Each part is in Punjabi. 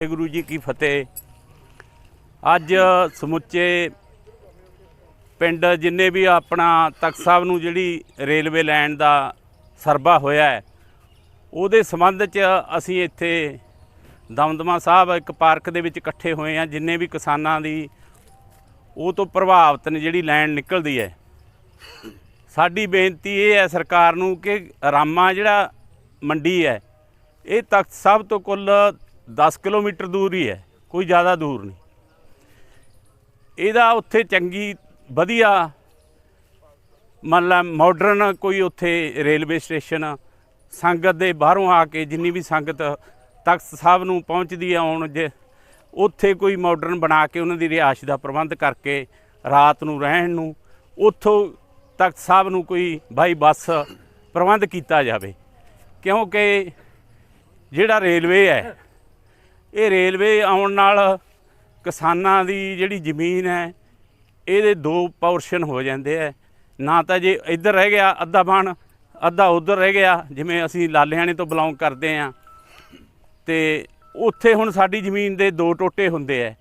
ਗੁਰੂ ਜੀ ਕੀ ਫਤਿਹ। ਅੱਜ ਸਮੁੱਚੇ ਪਿੰਡ ਜਿੰਨੇ ਵੀ ਆਪਣਾ ਤਖਤ ਸਾਹਿਬ ਨੂੰ ਜਿਹੜੀ ਰੇਲਵੇ ਲਾਈਨ ਦਾ ਸਰਬਾ ਹੋਇਆ ਹੈ, ਉਹਦੇ ਸੰਬੰਧ 'ਚ ਅਸੀਂ ਇੱਥੇ ਦਮਦਮਾ ਸਾਹਿਬ ਇੱਕ ਪਾਰਕ ਦੇ ਵਿੱਚ ਇਕੱਠੇ ਹੋਏ ਆ ਜਿੰਨੇ ਵੀ ਕਿਸਾਨਾਂ ਦੀ ਉਹ ਤੋਂ ਪ੍ਰਭਾਵਿਤ ਨੇ ਜਿਹੜੀ ਲਾਈਨ ਨਿਕਲਦੀ ਹੈ। ਸਾਡੀ ਬੇਨਤੀ ਇਹ ਹੈ ਸਰਕਾਰ ਨੂੰ ਕਿ ਰਾਮਾ ਜਿਹੜਾ ਮੰਡੀ ਹੈ, ਇਹ ਤਖਤ ਸਾਹਿਬ ਤੋਂ ਕੁੱਲ 10 ਕਿਲੋਮੀਟਰ ਦੂਰ ਹੀ ਹੈ, ਕੋਈ ਜ਼ਿਆਦਾ ਦੂਰ ਨਹੀਂ। ਇਹਦਾ ਉੱਥੇ ਚੰਗੀ, ਵਧੀਆ, ਮੰਨ ਲਾ ਮਾਡਰਨ ਕੋਈ ਉੱਥੇ ਰੇਲਵੇ ਸਟੇਸ਼ਨ, ਸੰਗਤ ਦੇ ਬਾਹਰੋਂ ਆ ਕੇ ਜਿੰਨੀ ਵੀ ਸੰਗਤ ਤਖਤ ਸਾਹਿਬ ਨੂੰ ਪਹੁੰਚਦੀ ਹੈ ਆਉਣ ਜੇ, ਉੱਥੇ ਕੋਈ ਮਾਡਰਨ ਬਣਾ ਕੇ ਉਹਨਾਂ ਦੀ ਰਿਹਾਇਸ਼ ਦਾ ਪ੍ਰਬੰਧ ਕਰਕੇ ਰਾਤ ਨੂੰ ਰਹਿਣ ਨੂੰ, ਉੱਥੋਂ ਤਖਤ ਸਾਹਿਬ ਨੂੰ ਕੋਈ ਬਾਈ ਬੱਸ ਪ੍ਰਬੰਧ ਕੀਤਾ ਜਾਵੇ। ਕਿਉਂਕਿ ਜਿਹੜਾ ਰੇਲਵੇ ਹੈ ਇਹ ਰੇਲਵੇ ਆਉਣ ਨਾਲ ਕਿਸਾਨਾਂ ਦੀ ਜਿਹੜੀ ਜ਼ਮੀਨ ਹੈ, ਇਹਦੇ ਦੋ ਪੋਰਸ਼ਨ ਹੋ ਜਾਂਦੇ ਆ। ਨਾ ਤਾਂ ਜੇ ਇੱਧਰ ਰਹਿ ਗਿਆ ਅੱਧਾ ਬਣ, ਅੱਧਾ ਉੱਧਰ ਰਹਿ ਗਿਆ, ਜਿਵੇਂ ਅਸੀਂ ਲਾਲਿਆਣੇ ਤੋਂ ਬਿਲੋਂਗ ਕਰਦੇ ਆ ਤੇ ਉੱਥੇ ਹੁਣ ਸਾਡੀ ਜ਼ਮੀਨ ਦੇ ਦੋ ਟੋਟੇ ਹੁੰਦੇ ਆ।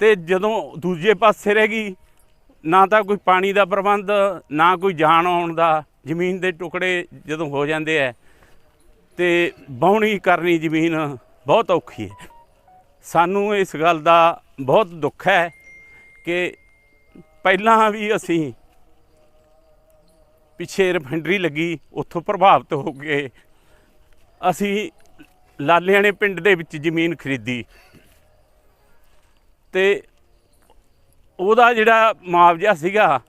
ਤੇ ਜਦੋਂ ਦੂਜੇ ਪਾਸੇ ਰਹਿ ਗਈ, ਨਾ ਤਾਂ ਕੋਈ ਪਾਣੀ ਦਾ ਪ੍ਰਬੰਧ, ਨਾ ਕੋਈ ਜਾਣ ਆਉਣ ਦਾ, ਜ਼ਮੀਨ ਦੇ ਟੁਕੜੇ ਜਦੋਂ ਹੋ ਜਾਂਦੇ ਆ, ਤੇ ਬਾਉਣੀ ਕਰਨੀ ਜ਼ਮੀਨ ਬਹੁਤ ਔਖੀ ਹੈ। ਸਾਨੂੰ ਇਸ ਗੱਲ ਦਾ ਬਹੁਤ ਦੁੱਖ ਹੈ ਕਿ ਪਹਿਲਾਂ ਵੀ ਅਸੀਂ ਪਿੱਛੇ ਰਿਫਾਈਨਰੀ ਲੱਗੀ, ਉੱਥੋਂ ਪ੍ਰਭਾਵਿਤ ਹੋ ਕੇ ਅਸੀਂ ਲਾਲਿਆਣੇ ਪਿੰਡ ਦੇ ਵਿੱਚ ਜ਼ਮੀਨ ਖਰੀਦੀ। ਤੇ ਉਹਦਾ ਜਿਹੜਾ ਮੁਆਵਜ਼ਾ ਸੀਗਾ,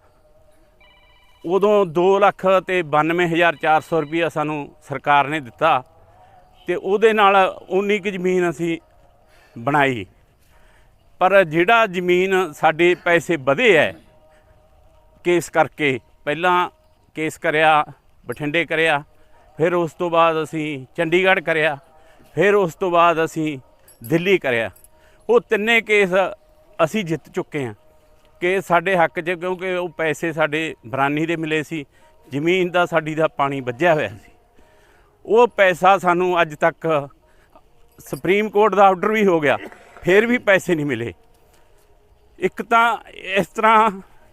ਉਦੋਂ 2 ਲੱਖ ਤੇ 92400 ਰੁਪਇਆ ਸਾਨੂੰ ਸਰਕਾਰ ਨੇ ਦਿੱਤਾ। ਤੇ ਉਹਦੇ ਨਾਲ ਉਨੀ ਕੁ ਜ਼ਮੀਨ ਅਸੀਂ ਬਣਾਈ। ਪਰ ਜਿਹੜਾ ਜ਼ਮੀਨ ਸਾਡੇ ਪੈਸੇ ਵਧੇ ਐ, ਕੇਸ ਕਰਕੇ ਪਹਿਲਾਂ ਕੇਸ ਕਰਿਆ, ਬਠਿੰਡੇ ਕਰਿਆ, ਫਿਰ ਉਸ ਤੋਂ ਬਾਅਦ ਅਸੀਂ ਚੰਡੀਗੜ੍ਹ ਕਰਿਆ, ਫਿਰ ਉਸ ਤੋਂ ਬਾਅਦ ਅਸੀਂ ਦਿੱਲੀ ਕਰਿਆ। ਉਹ ਤਿੰਨੇ ਕੇਸ ਅਸੀਂ ਜਿੱਤ ਚੁੱਕੇ ਹਾਂ ਕਿ ਸਾਡੇ ਹੱਕ 'ਚ ਕਿਉਂਕਿ ਉਹ ਪੈਸੇ ਸਾਡੇ ਬਰਾਨੀ ਦੇ ਮਿਲੇ ਸੀ, ਜ਼ਮੀਨ ਦਾ ਸਾਡੀ ਦਾ ਪਾਣੀ ਵੱਜਿਆ ਹੋਇਆ ਸੀ। ਉਹ ਪੈਸਾ ਸਾਨੂੰ ਅੱਜ ਤੱਕ ਸੁਪਰੀਮ ਕੋਰਟ ਦਾ ਆਰਡਰ ਵੀ ਹੋ ਗਿਆ, ਫਿਰ ਵੀ ਪੈਸੇ ਨਹੀਂ ਮਿਲੇ। ਇੱਕ ਤਾਂ ਇਸ ਤਰ੍ਹਾਂ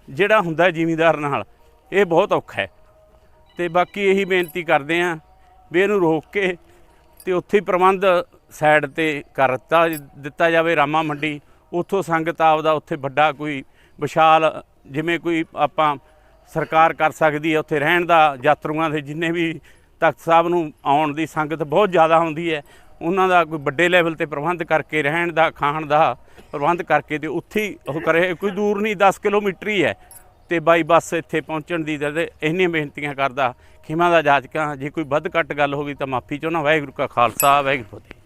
ਜਿਹੜਾ ਹੁੰਦਾ ਜ਼ਿਮੀਂਦਾਰ ਨਾਲ, ਇਹ ਬਹੁਤ ਔਖਾ ਹੈ। ਤੇ ਬਾਕੀ ਇਹੀ ਬੇਨਤੀ ਕਰਦੇ ਆਂ ਵੀ ਇਹਨੂੰ ਰੋਕ ਕੇ ਤੇ ਉੱਥੇ ਪ੍ਰਬੰਧ ਸਾਈਡ ਤੇ ਕਰ ਦਿੱਤਾ ਦਿੱਤਾ ਜਾਵੇ ਰਾਮਾ ਮੰਡੀ। ਉੱਥੋਂ ਸੰਗਤ ਆਪਦਾ ਉੱਥੇ ਵੱਡਾ ਕੋਈ ਵਿਸ਼ਾਲ, ਜਿਵੇਂ ਕੋਈ ਆਪਾਂ ਸਰਕਾਰ ਕਰ ਸਕਦੀ ਹੈ, ਉੱਥੇ ਰਹਿਣ ਦਾ ਯਾਤਰੂਆਂ ਦੇ ਜਿੰਨੇ ਵੀ ਤਖਤ ਸਾਹਿਬ ਨੂੰ ਆਉਣ ਦੀ ਸੰਗਤ ਬਹੁਤ ਜ਼ਿਆਦਾ ਹੁੰਦੀ ਹੈ। ਉਹਨਾਂ ਦਾ ਕੋਈ ਵੱਡੇ ਲੈਵਲ ਤੇ ਪ੍ਰਬੰਧ ਕਰਕੇ, ਰਹਿਣ ਦਾ, ਖਾਣ ਦਾ ਪ੍ਰਬੰਧ ਕਰਕੇ ਤੇ ਉੱਥੇ ਹੀ ਉਹ ਕਰੇ। ਕੋਈ ਦੂਰ ਨਹੀਂ 10 ਕਿਲੋਮੀਟਰ ਹੀ ਹੈ। ਤੇ ਬਾਈ ਬੱਸ ਇੱਥੇ ਪਹੁੰਚਣ ਦੀ ਤੇ ਇੰਨੀਆਂ ਬੇਨਤੀਆਂ ਕਰਦਾ। ਖਿਮਾ ਦਾ ਜਾਚਕਾਂ ਜੇ ਕੋਈ ਵੱਧ ਘੱਟ ਗੱਲ ਹੋ ਗਈ ਤਾਂ ਮਾਫੀ ਚਾਹੁੰਦਾ। ਵਾਹਿਗੁਰੂ ਕਾ ਖਾਲਸਾ, ਵਾਹਿਗੁਰੂ ਜੀ